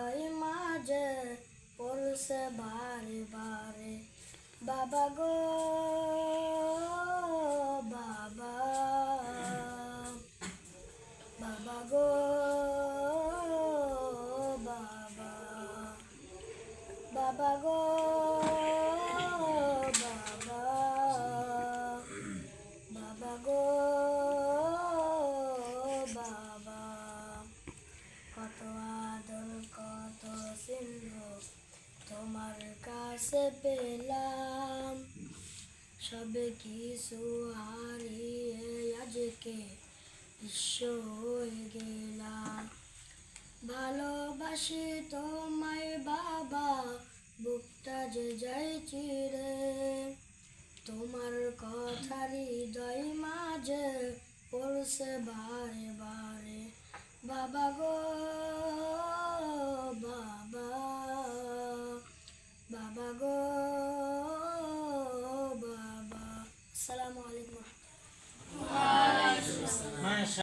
হৃদয় মাঝে পড়ছে বারে বারে। বাবা গো, বাবা। বাবা গো, বাবা। বাবা গো, বাবা। বাবা বাবা। কত কত তোমার কাছে পেলাম। কিছু হারিয়ে আজকে বিশ্ব হয়ে গেলাম। ভালোবাসি তোমায় বাবা, বুকটা যে যাই চিরে। তোমার কথা হৃদয় মাঝে পড়ছে বারে বারে। বাবা গো আসসালামু